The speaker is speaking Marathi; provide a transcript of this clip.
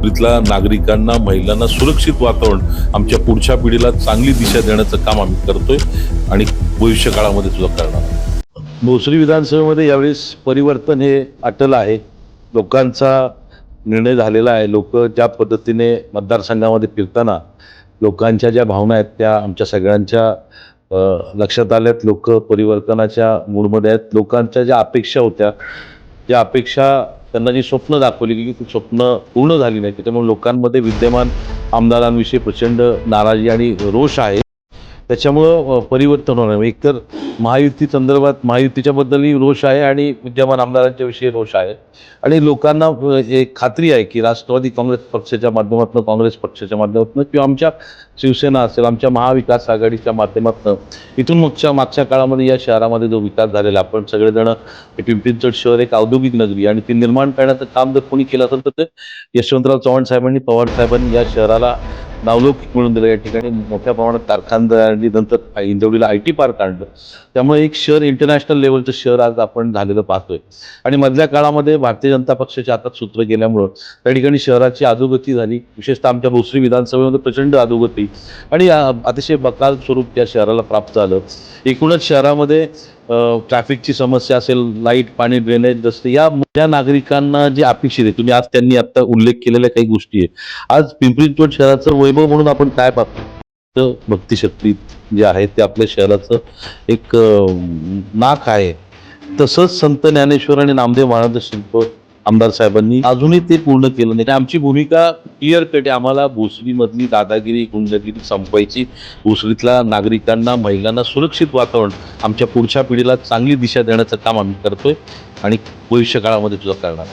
पिंपरीतल्या नागरिकांना महिलांना सुरक्षित वातावरण आमच्या पुढच्या पिढीला चांगली दिशा देण्याचं काम आम्ही करतोय आणि भविष्य काळामध्ये सुद्धा करणार भोसरी विधानसभेमध्ये यावेळेस परिवर्तन हे अटल आहे. लोकांचा निर्णय झालेला आहे. लोक ज्या पद्धतीने मतदारसंघामध्ये फिरताना लोकांच्या ज्या भावना आहेत त्या आमच्या सगळ्यांच्या लक्षात आल्यात. लोक परिवर्तनाच्या मूडमध्ये आहेत. लोकांच्या ज्या अपेक्षा होत्या ज्या अपेक्षा त्यांना जी स्वप्न दाखवली की ती स्वप्न पूर्ण झाली नाही त्याच्यामुळे लोकांमध्ये विद्यमान आमदारांविषयी प्रचंड नाराजी आणि रोष आहे. त्याच्यामुळं परिवर्तन होणार आहे. एकतर महायुती संदर्भात महायुतीच्याबद्दलही रोष आहे आणि विद्यमान आमदारांच्या विषयी रोष आहे आणि लोकांना एक खात्री आहे की राष्ट्रवादी काँग्रेस पक्षाच्या माध्यमातून काँग्रेस पक्षाच्या माध्यमातून किंवा आमच्या शिवसेना असेल आमच्या महाविकास आघाडीच्या माध्यमातून इथून मागच्या मागच्या काळामध्ये या शहरामध्ये जो विकास झालेला आपण सगळेजण हे पिंपरी शहर एक औद्योगिक नगरी आणि ती निर्माण करण्याचं काम जर कोणी केलं असेल तर ते यशवंतराव चव्हाण साहेबांनी पवार साहेबांनी या शहराला नावलौकिक मिळून दिलं. या ठिकाणी मोठ्या प्रमाणात कारखानदार आणि नंतर इंदवडीला आय टी पार्क आणलं. त्यामुळे एक शहर इंटरनॅशनल लेवलचं शहर आज आपण झालेलं पाहतोय. आणि मधल्या काळामध्ये भारतीय जनता पक्षाच्या हातात सूत्र गेल्यामुळं त्या ठिकाणी शहराची अधोगती झाली. विशेषतः आमच्या भोसरी विधानसभेमध्ये प्रचंड अधोगती. आणि अतिशय बकाल स्वरूप त्या शहराला प्राप्त झालं. एकूणच शहरामध्ये ट्रॅफिकची समस्या असेल लाइट पाणी ड्रेनेज रस्ते या मोठ्या नागरिकांना जे अपेक्षित आहे तुम्ही आज त्यांनी आता उल्लेख केलेल्या काही गोष्टी आहे आज पिंपरी चिंचवड शहराचं वैभव म्हणून आपण काय पाहतो? भक्तिशक्ती जे आहे ते आपल्या शहराचं एक नाक आहे. तसंच संत ज्ञानेश्वर आणि नामदेव महाराज शिल्प आमदार साहेबांनी अजूनही ते पूर्ण केलं नाही. आमची भूमिका क्लिअर कट आहे. आम्हाला भोसरीमधली दादागिरी गुंडगिरी संपवायची. भोसरीतल्या नागरिकांना महिलांना सुरक्षित वातावरण आमच्या पुढच्या पिढीला चांगली दिशा देण्याचं काम आम्ही करतोय आणि भविष्य काळामध्ये सुद्धा करणार